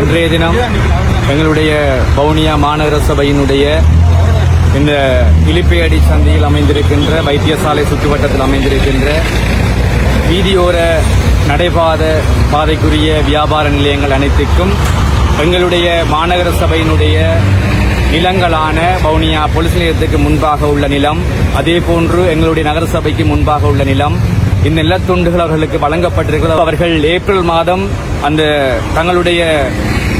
இன்றைய தினம் எங்களுடைய வவுனியா மாநகர சபையினுடைய இந்த இலிப்பையடி சந்தையில் அமைந்திருக்கின்ற வைத்தியசாலை சுற்றுவட்டத்தில் அமைந்திருக்கின்ற வீதியோர நடைபாத பாதைக்குரிய வியாபார நிலையங்கள் அனைத்துக்கும் எங்களுடைய மாநகர சபையினுடைய நிலங்களான வவுனியா பொலிஸ் நிலையத்துக்கு முன்பாக உள்ள நிலம் அதே போன்று எங்களுடைய நகரசபைக்கு முன்பாக உள்ள நிலம் இந்த நிலத்துண்டுகள் அவர்களுக்கு வழங்கப்பட்டிருக்கிறது. அவர்கள் ஏப்ரல் மாதம் அந்த தங்களுடைய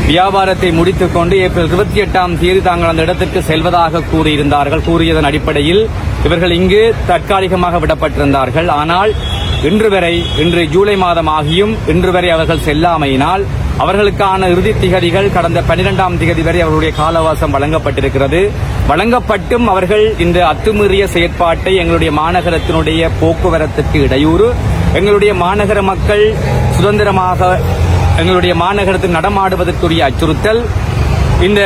வியாபாரத்தை முடித்துக் கொண்டு ஏப்ரல் இருபத்தி எட்டாம் தேதி தாங்கள் அந்த இடத்திற்கு செல்வதாக கூறியிருந்தார்கள். கூறியதன் அடிப்படையில் இவர்கள் இங்கு தற்காலிகமாக விடப்பட்டிருந்தார்கள். ஆனால் இன்று வரை இன்று ஜூலை மாதம் ஆகியும் இன்று வரை அவர்கள் செல்லாமையினால் அவர்களுக்கான இறுதி திகதிகள் கடந்த பனிரெண்டாம் திகதி வரை அவர்களுடைய காலவாசம் வழங்கப்பட்டிருக்கிறது. வழங்கப்பட்டும் அவர்கள் இந்த அத்துமீறிய செயற்பாட்டை எங்களுடைய மாநகரத்தினுடைய போக்குவரத்துக்கு இடையூறு. எங்களுடைய மாநகர மக்கள் சுதந்திரமாக எங்களுடைய மாநகரத்தில் நடமாடுவதற்குரிய அச்சுறுத்தல் இந்த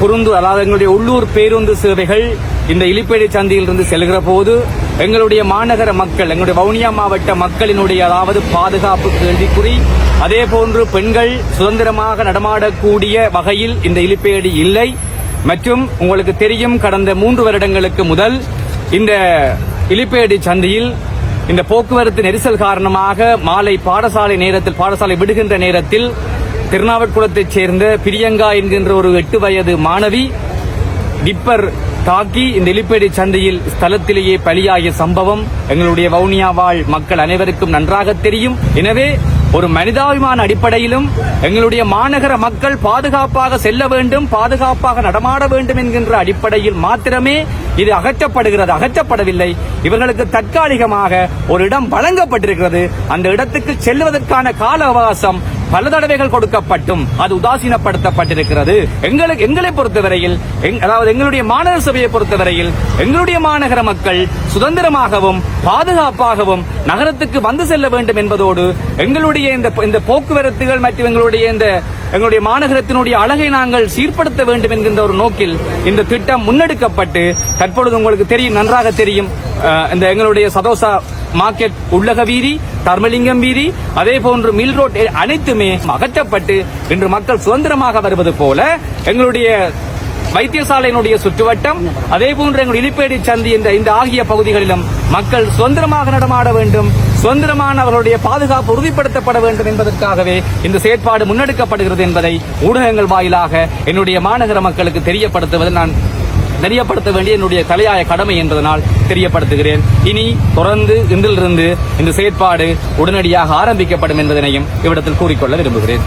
குறுந்து அதாவது எங்களுடைய உள்ளூர் பேருந்து சேவைகள் இந்த இலிப்பேடை சந்தையிலிருந்து செல்கிற போது எங்களுடைய மாநகர மக்கள் எங்களுடைய வவுனியா மாவட்ட மக்களினுடைய அதாவது பாதுகாப்பு கேள்விக்குறி அதே போன்று பெண்கள் சுதந்திரமாக நடமாடக்கூடிய வகையில் இந்த இலிப்பேடி இல்லை. மற்றும் உங்களுக்கு தெரியும் கடந்த மூன்று வருடங்களுக்கு முதல் இந்த இலிப்பேடி சந்தையில் இந்த போக்குவரத்து நெரிசல் காரணமாக மாலை பாடசாலை நேரத்தில் பாடசாலை விடுகின்ற நேரத்தில் திருநாவட்குளத்தைச் சேர்ந்த பிரியங்கா என்கின்ற ஒரு எட்டு வயது மாணவி டிப்பர் தாக்கி இந்த இலிப்பேடி சந்தையில் ஸ்தலத்திலேயே பலியாகிய சம்பவம் எங்களுடைய வவுனியா வாழ் மக்கள் அனைவருக்கும் நன்றாக தெரியும். எனவே ஒரு மனிதாபிமான அடிப்படையிலும் எங்களுடைய மாநகர மக்கள் பாதுகாப்பாக செல்ல வேண்டும் பாதுகாப்பாக நடமாட வேண்டும் என்கின்ற அடிப்படையில் மாத்திரமே இது அகற்றப்படுகிறது அகற்றப்படவில்லை. இவர்களுக்கு தற்காலிகமாக ஒரு இடம் வழங்கப்பட்டிருக்கிறது. அந்த இடத்துக்கு செல்வதற்கான கால அவகாசம் பல தடவைகள் கொடுக்கப்பட்டும் அது உதாசீனப்படுத்தப்பட்டிருக்கிறது. எங்களுக்கு எங்களை பொறுத்தவரையில் எங்- அதாவது எங்களுடைய மாநகர சபையை பொறுத்தவரையில் எங்களுடைய மாநகர மக்கள் சுதந்திரமாகவும் பாதுகாப்பாகவும் நகரத்துக்கு வந்து செல்ல வேண்டும் என்பதோடு எங்களுடைய இந்த இந்த போக்குவரத்துகள் மற்றும் எங்களுடைய இந்த எங்களுடைய மாநகரத்தினுடைய அழகை நாங்கள் சீர்படுத்த வேண்டும் என்கின்ற ஒரு நோக்கில் இந்த திட்டம் முன்னெடுக்கப்பட்டு தற்பொழுது உங்களுக்கு தெரியும் நன்றாக தெரியும் இந்த எங்களுடைய சதோசா மார்க்கெட் உள்ளக வீதி தர்மலிங்கம் வீதி அதே போன்று மில் ரோட் அனைத்துமே அகற்றப்பட்டு இன்று மக்கள் சுதந்திரமாக வருவது போல எங்களுடைய வைத்தியசாலையினுடைய சுற்றுவட்டம் அதே போன்று எங்கள் இலிப்பேடி சந்தி என்ற இந்த ஆகிய பகுதிகளிலும் மக்கள் சுதந்திரமாக நடமாட வேண்டும் சுதந்திரமான அவர்களுடைய பாதுகாப்பு உறுதிப்படுத்தப்பட வேண்டும் என்பதற்காகவே இந்த செயற்பாடு முன்னெடுக்கப்படுகிறது என்பதை ஊடகங்கள் வாயிலாக என்னுடைய மாநகர மக்களுக்கு தெரியப்படுத்துவது நான் தெரியப்படுத்த வேண்டிய என்னுடைய தலையாய கடமை என்பதனால் தெரியப்படுத்துகிறேன். இனி தொடர்ந்து இன்றிலிருந்து இந்த செயற்பாடு உடனடியாக ஆரம்பிக்கப்படும் என்பதனையும் இவ்விடத்தில் கூறிக்கொள்ள விரும்புகிறேன்.